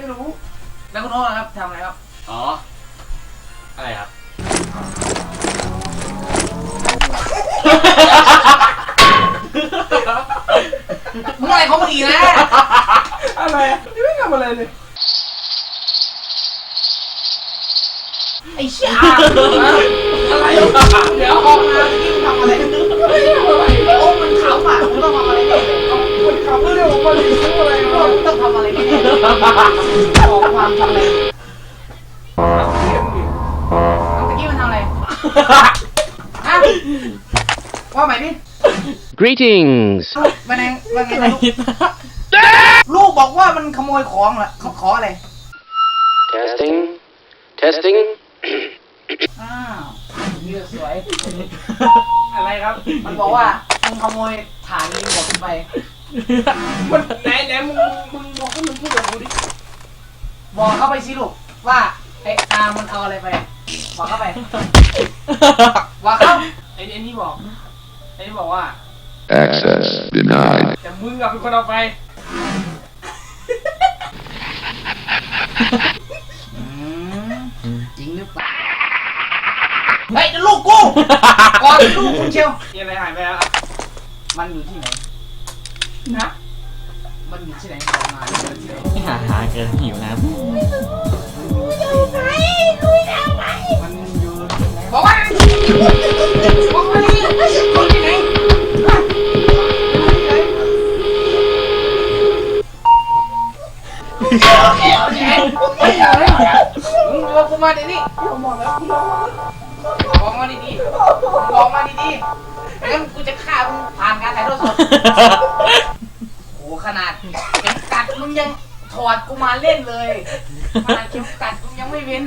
ไม่รู้ แล้วคุณโอ๊ตล่ะครับทำอะไรครับ อ๋อ อะไรครับ มึงอะไรของมึงอีกนะ อะไรอะนี่ไม่ทำอะไรเลย ไอ้เชี่ยอะอะไรเดี๋ยวอ อะไรแน่เลยออกความทำอะไรเกมดิเอาตะกี้มันทำอะไรฮะว่าใหม่ดิ Greetings. ลูกมาไงว่าไงนะลูกลูกบอกว่ามันขโมยของเหรอเขาขออะไร Testing. Testing. อ้าวเยอะสวย อะไรครับ มันบอกว่ามึงขโมยฐานยิงหัวขึ้นไป มันไหนไหนมึงมึงบอกให้มันพูดกับกูดิบอกเข้าไปสิลูกว่าไอ้อามันเอาอะไรไป บอกเข้าไปบอกเข้าไอ้ไอ้นี่บอกไอ้นี่บอกว่า Access denied. แต่มึงอะเป็นคนเอาไปอืมจริงหรือเปล่าเฮ้ยนั่นลูกกู ก่อนลูกคุณเชียวยังไงหายไปแล้วมันอยู่ที่ไหน นะมันอยู่ที่ไหนบอกมามันอยู่ที่ไหนหาหาเกินหิวน้มันอยู่ที่ไหนบอกว่าบอกมาดิอยู่ที่ไหนฮะอยู่ที่ไหนโอเคโอเคโอเคไม่เอาเลยมึงบอกกูมาเดี๋ยวนี้บอกแล้วพี่บอกแล้วบอกมาดีๆบอกมาดีๆ แล้วกูจะฆ่ามึงผ่านการถ่ายทอดสดโอ้ขนาดเข็มกัดมึงยังถอดกูมาเล่นเลยขนาดเข็มกัดมึงยังไม่เว้น